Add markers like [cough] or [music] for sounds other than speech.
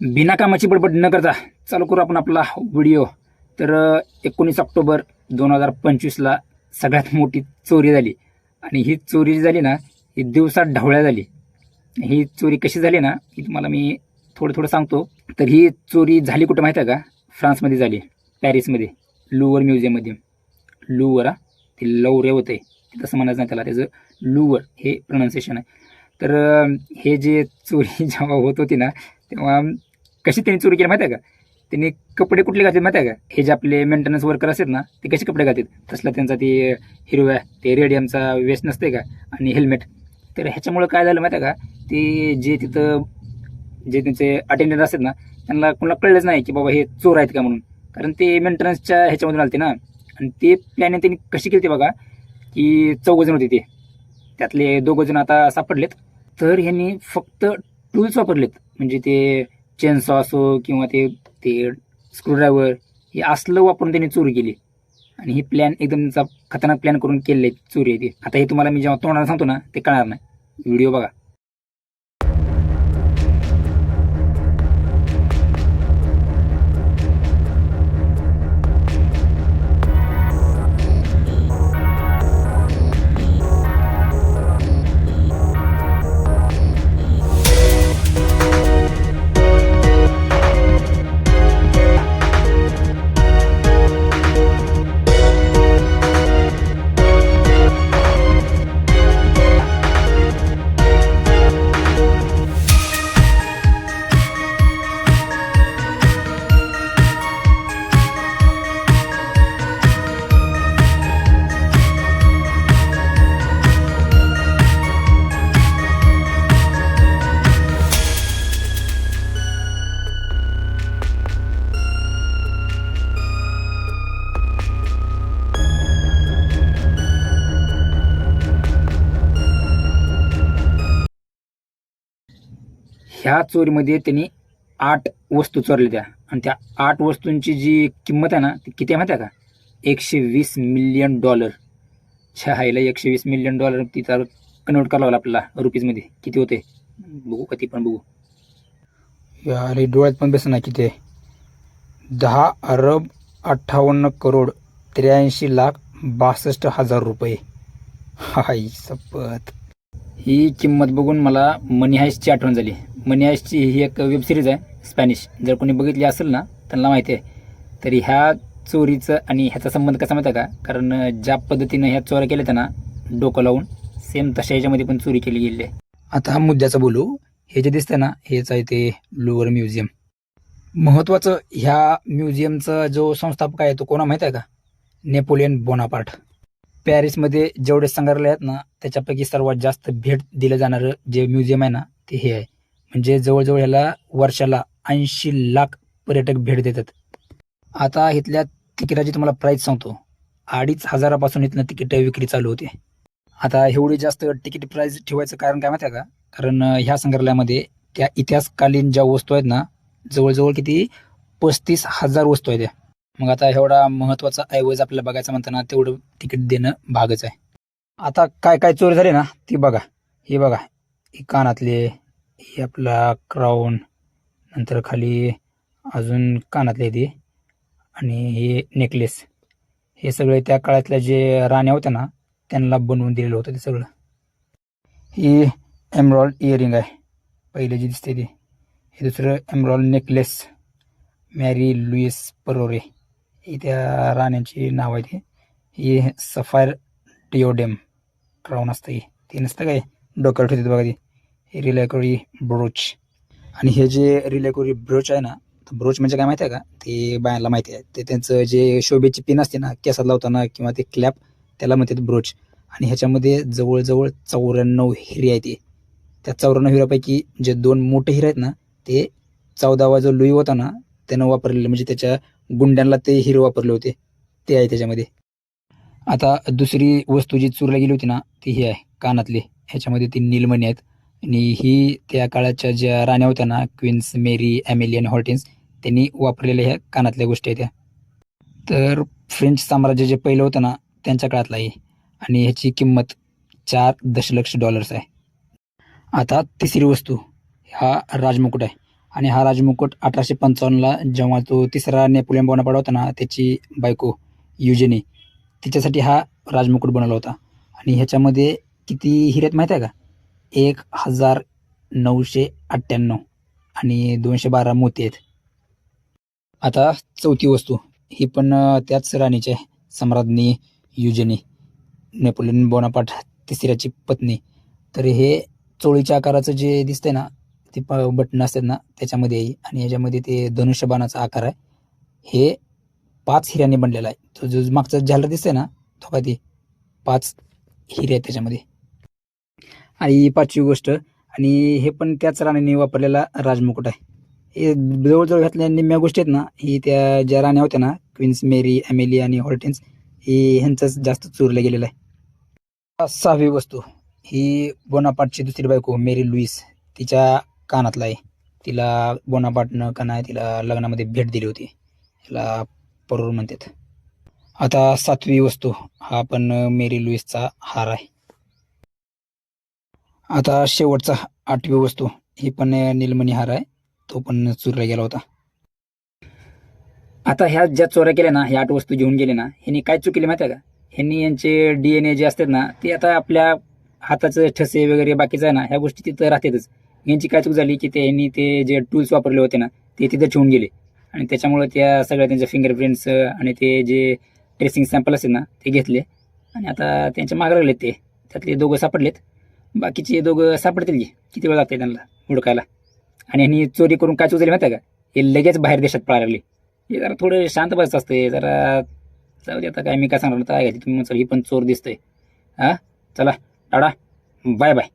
बिना कामाची बडबड न करता चालू करू आपण आपला व्हिडिओ. तर एकोणीस ऑक्टोबर दोन हजार पंचवीसला सगळ्यात मोठी चोरी झाली. आणि ही चोरी जी झाली ना ही दिवसात ढवळ्या झाली. ही चोरी कशी झाली ना ही तुम्हाला मी थोडं थोडं सांगतो. तर ही चोरी झाली कुठं माहिती आहे का? फ्रान्समध्ये झाली पॅरिसमध्ये लुवर म्युझियममध्ये. लुवर हा ते लवरे होते. तसं म्हणायचं नाही त्याला त्याचं लुवर हे प्रोनाऊन्सिएशन आहे. तर हे जे चोरी [laughs] जेव्हा होत होती ना तेव्हा कशी त्यांनी चोरी केली माहिती आहे का? त्यांनी कपडे कुठले घातले माहिती आहे का? हे जे आपले मेंटेनन्स वर्कर असतात ना ते कसे कपडे घातात तसला त्यांचा ते हिरव्या ते रेडियमचा वेस्ट नसते का? आणि हेल्मेट तर ह्याच्यामुळं काय झालं माहिती आहे का? ते जे तिथं जे त्यांचे अटेंडंट असतात ना त्यांना कोणाला कळलंच नाही की बाबा हे चोर आहेत का म्हणून. कारण ते मेंटेनन्सच्या ह्याच्यामधून आलते ना. आणि ते प्लॅनिंग त्यांनी कशी केली बघा की चौघजण होते ते. त्यातले दोघंजण आता सापडलेत. तर ह्यांनी फक्त टूल्स वापरलेत. म्हणजे ते चेनसॉ असो किंवा ते ते स्क्रूड्रायव्हर हे असलं वापरून त्यांनी चोरी केली. आणि ही प्लॅन एकदम खतरनाक प्लॅन करून केलेले चोरी. आहे ती आता हे तुम्हाला मी जेव्हा तोंडाला सांगतो ना ते कळणार नाही. व्हिडिओ बघा. ह्या चोरीमध्ये त्यांनी आठ वस्तू चोरल्या त्या. आणि त्या आठ वस्तूंची जी किंमत आहे ना ती किती आहे माहिती आहे का? एकशे वीस मिलियन डॉलर. हायला एकशे वीस मिलियन डॉलर तिथं कन्वर्ट करावं लागलं आपल्याला रुपीजमध्ये. किती होते? बघू का ती पण बघू. अरे डोळ्यात पण बस ना किती आहे? दहा अरब अठ्ठावन्न करोड त्र्याऐंशी लाख बासष्ट हजार रुपये. हाय सपत. ही किंमत बघून मला मनी हाईस्टची आठवण झाली. मनी हाईस्टची ही एक वेब सिरीज आहे स्पॅनिश जर कोणी बघितली असेल ना त्यांना माहिती आहे. तरी ह्या चोरीचं आणि ह्याचा संबंध कसा माहिती आहे का? कारण ज्या पद्धतीनं ह्या चोऱ्या केल्या त्यांना डोकं लावून सेम तशा ह्याच्यामध्ये पण चोरी केली गेली आहे. आता हा मुद्द्याचं बोलू. हे जे दिसतंय ना हेच आहे ते लोअर म्युझियम महत्त्वाचं ह्या म्युझियमचा जो संस्थापक आहे तो कोणा माहिती आहे का? नेपोलियन बोनापार्ट पॅरिसमध्ये जेवढे संग्रहालय आहेत ना त्याच्यापैकी सर्वात जास्त भेट दिलं जाणारं जे म्युझियम आहे ना ते हे आहे. म्हणजे जवळजवळ ह्याला वर्षाला ऐंशी लाख पर्यटक भेट देतात. आता इथल्या तिकिटाची तुम्हाला प्राईस सांगतो. अडीच हजारापासून इथनं तिकीट विक्री चालू होते. आता एवढी जास्त तिकीट प्राईस ठेवायचं कारण काय माहिती आहे का? कारण ह्या संग्रहालयामध्ये त्या इतिहासकालीन ज्या वस्तू आहेत ना जवळजवळ किती पस्तीस हजार वस्तू आहेत. त्या मग आता एवढा महत्त्वाचा ऐवज आपल्याला बघायचं म्हणताना तेवढं तिकीट देणं भागच आहे. आता काय काय चोरी झाली ना ती बघा. हे बघा. हे कानातले हे आपला क्राऊन नंतर खाली अजून कानातले ते आणि हे नेकलेस हे सगळे त्या काळातल्या जे राण्या होत्या ना त्यांना बनवून दिलेलं होतं ते सगळं. ही एमरॉल्ड इयरिंग आहे. पहिले जे दिसते ते. हे दुसरं emerald necklace Marie Louise parure ही त्या राण्यांची नाव आहे ती. ही सफायर डिओडेम क्राऊन असतं हे. ते नसतं काय डोक्यावर ठेवते बघा ती. रिलॅकोरी ब्रोच. आणि हे जे रिलॅकोरी ब्रोच आहे ना ब्रोच म्हणजे काय माहिती आहे का? ते बायांना माहिती आहे. ते त्यांचं जे शोभेची पिन असते ना केसात लावताना किंवा ते क्लॅप त्याला म्हणतात ब्रोच. आणि ह्याच्यामध्ये जवळजवळ चौऱ्याण्णव हिरे आहेत ते. त्या चौऱ्याण्णव हिऱ्यापैकी जे दोन मोठे हिरे आहेत ना ते चौदावा जो लुई होता ना त्यानं वापरलेलं म्हणजे त्याच्या गुंड्यांना ते हिरे वापरले होते. ते आहे त्याच्यामध्ये. आता दुसरी वस्तू जी चोरला गेली होती ना ती ही आहे कानातली. ह्याच्यामध्ये ती नीलमणी आहेत. आणि ही त्या काळाच्या ज्या राण्या होत्या ना क्वीन्स मेरी ॲमेलियन हॉर्टिन्स त्यांनी वापरलेल्या ह्या कानातल्या गोष्टी आहेत त्या. तर फ्रेंच साम्राज्य जे पहिलं होतं ना त्यांच्या काळातला आहे आणि ह्याची किंमत चार दशलक्ष डॉलर्स आहे. आता तिसरी वस्तू हा राजमुकुट आहे. आणि हा राजमुकुट अठराशे पंचावन्नला जेव्हा तो तिसरा नेपोलियन बोनापाडा होता ना त्याची बायको युजेनी तिच्यासाठी हा राजमुकुट बनवला होता. आणि ह्याच्यामध्ये किती हिरे आहेत माहीत आहे का? एक हजार नऊशे अठ्ठ्याण्णव आणि दोनशे बारा मोती आहेत. आता चौथी वस्तू ही पण त्याच राणीची आहे सम्राज्ञी युजनी. नेपोलियन बोनापाट तिसऱ्याची पत्नी. तर हे चोळीच्या आकाराचं जे दिसतंय ना ते प बटन असतात ना त्याच्यामध्ये आहे. आणि याच्यामध्ये ते धनुष्यबाणाचा आकार आहे. हे पाच हिऱ्याने बनलेला आहे. तो जो मागचा झालर दिसतंय ना तो काय ते पाच हिरे आहेत त्याच्यामध्ये. आणि ही पाचवी गोष्ट. आणि हे पण त्याच राणीने वापरलेला राजमुकुट आहे. हे जवळजवळ घातल्या निम्म्या गोष्टी आहेत ना ही त्या ज्या राण्या होत्या ना क्वीन्स मेरी ॲमेली आणि हॉर्टेन्स ही ह्यांचंच जास्त चोरलं गेलेलं आहे. सहावी वस्तू ही बोनापाटची दुसरी बायको मेरी लुईस तिच्या कानातला आहे. तिला बोनापाटनं काना तिला लग्नामध्ये भेट दिली होती. तिला परूर म्हणतात. आता सातवी वस्तू हा पण मेरी लुईसचा हार आहे. आता शेवटचा आठवी वस्तू ही पण निलमणी हार आहे. तो पण चोरला गेला होता. आता ह्या ज्या चोऱ्या केल्या ना ह्या आठ वस्तू घेऊन गेले ना ह्यांनी काय चुकले माहिती आहे का? ह्यांनी यांचे डीएनए जे असतात ना ते आता आपल्या हाताचे ठसे वगैरे बाकीचं आहे ना ह्या गोष्टी तिथं राहतातच. यांची काय चूक झाली की ते यांनी ते जे टूल्स वापरले होते ना ते तिथं ठेवून गेले. आणि त्याच्यामुळे त्या सगळ्या त्यांच्या फिंगरप्रिंट्स आणि ते जे ट्रेसिंग सॅम्पल असतात ना ते घेतले. आणि आता त्यांच्या मागे लागलेत ते. त्यातले दोघं सापडलेत. बाकीचे दोघं सापडतील की? किती वेळ लागते त्यांना हुडकायला? आणि ह्यांनी चोरी करून काय चूक माहिती आहे का? हे लगेच बाहेर देशात पळायला लागले. हे जरा थोडं शांत बसत असते जरा जाऊ दे आता काय मी काय सांगणार काय घ्यायची तुम्ही म्हणसाल ही पण चोर दिसतंय. हां? चला टाडा बाय बाय.